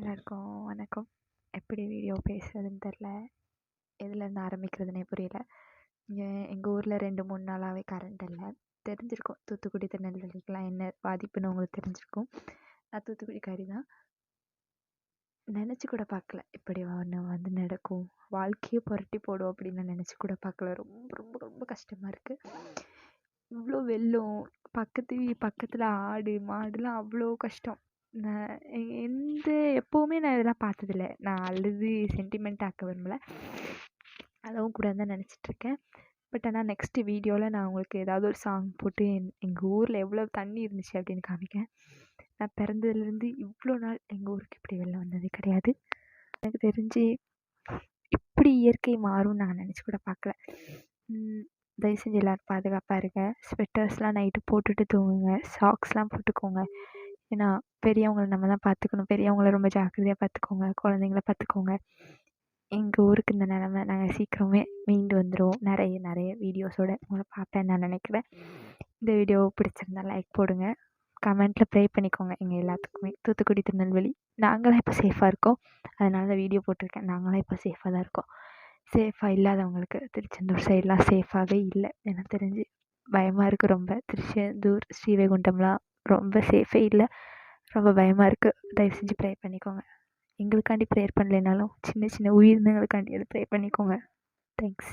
எல்லாருக்கும் வணக்கம். எப்படி வீடியோ பேசுறதுன்னு தெரில. எதுலேருந்து ஆரம்பிக்கிறதுனே புரியல. இங்கே எங்கள் ஊரில் ரெண்டு மூணு நாளாகவே கரண்ட் இல்லை. தெரிஞ்சிருக்கும். தூத்துக்குடி திருநெல்வேலிக்கெலாம் என்ன பாதிப்புன்னு உங்களுக்கு தெரிஞ்சிருக்கும். நான் தூத்துக்குடிக்காரி தான். நினச்சி கூட பார்க்கல. இப்படி ஒன்று வந்து நடக்கும். வாழ்க்கையே புரட்டி போடும் அப்படின்னு நான் நினச்சி கூட பார்க்கல. ரொம்ப ரொம்ப ரொம்ப கஷ்டமாக இருக்குது இவ்வளோ வெள்ளம் பக்கத்து வீ பக்கத்தில் ஆடு மாடுலாம் அவ்வளோ கஷ்டம். நான் எந்த எப்போவுமே நான் இதெல்லாம் பார்த்ததில்ல. நான் அழுது சென்டிமெண்ட் ஆக்க விரும்பலை. அழவும் கூடாதுன்னு தான் நினச்சிட்ருக்கேன். பட் ஆனால் நெக்ஸ்ட்டு வீடியோவில் நான் உங்களுக்கு ஏதாவது ஒரு சாங் போட்டு என் எங்கள் ஊரில் எவ்வளோ தண்ணி இருந்துச்சு அப்படின்னு காமிக்கிறேன். நான் பிறந்ததுலேருந்து இவ்வளோ நாள் எங்கள் ஊருக்கு இப்படி வெள்ளம் வந்தது கிடையாது. எனக்கு தெரிஞ்சு இப்படி இயற்கை மாறும்னு நான் நினச்சி கூட பார்க்கல. தயவு செஞ்சு எல்லோரும் பாதுகாப்பாக இருங்க. ஸ்வெட்டர்ஸ்லாம் நைட்டு போட்டுட்டு தூங்குங்க. சாக்ஸ்லாம் போட்டுக்கோங்க. ஏன்னா பெரியவங்களை நம்ம தான் பார்த்துக்கணும். பெரியவங்கள ரொம்ப ஜாக்கிரதையாக பார்த்துக்கோங்க. குழந்தைங்கள பார்த்துக்கோங்க. எங்கள் ஊருக்கு இந்த நிலம நாங்கள் சீக்கிரமே மீண்டு வந்துடுவோம் நிறைய நிறைய வீடியோஸோட உங்களை பார்ப்பேன் நான் நினைக்கிறேன். இந்த வீடியோ பிடிச்சிருந்தா லைக் போடுங்க. கமெண்ட்டில் ப்ரே பண்ணிக்கோங்க. எங்கள் எல்லாத்துக்குமே. தூத்துக்குடி திருநெல்வேலி. நாங்களாம் இப்போ சேஃபாக இருக்கோம். அதனால தான் வீடியோ போட்டிருக்கேன். நாங்களாம் இப்போ சேஃபாக தான் இருக்கோம். சேஃபாக இல்லாதவங்களுக்கு திருச்செந்தூர் சைடெலாம் சேஃபாகவே இல்லை. எனக்கு தெரிஞ்சு பயமாக இருக்குது ரொம்ப. திருச்செந்தூர் ஸ்ரீவைகுண்டம்லாம் ரொம்ப சேஃபே இல்லை. ரொம்ப பயமாக இருக்குது தயவு செஞ்சு ப்ரே பண்ணிக்கோங்க. எங்களுக்காண்டி ப்ரேயர் பண்ணலைனாலும் சின்ன சின்ன உயிரினங்களுக்காண்டி அது ப்ரே பண்ணிக்கோங்க. தேங்க்ஸ்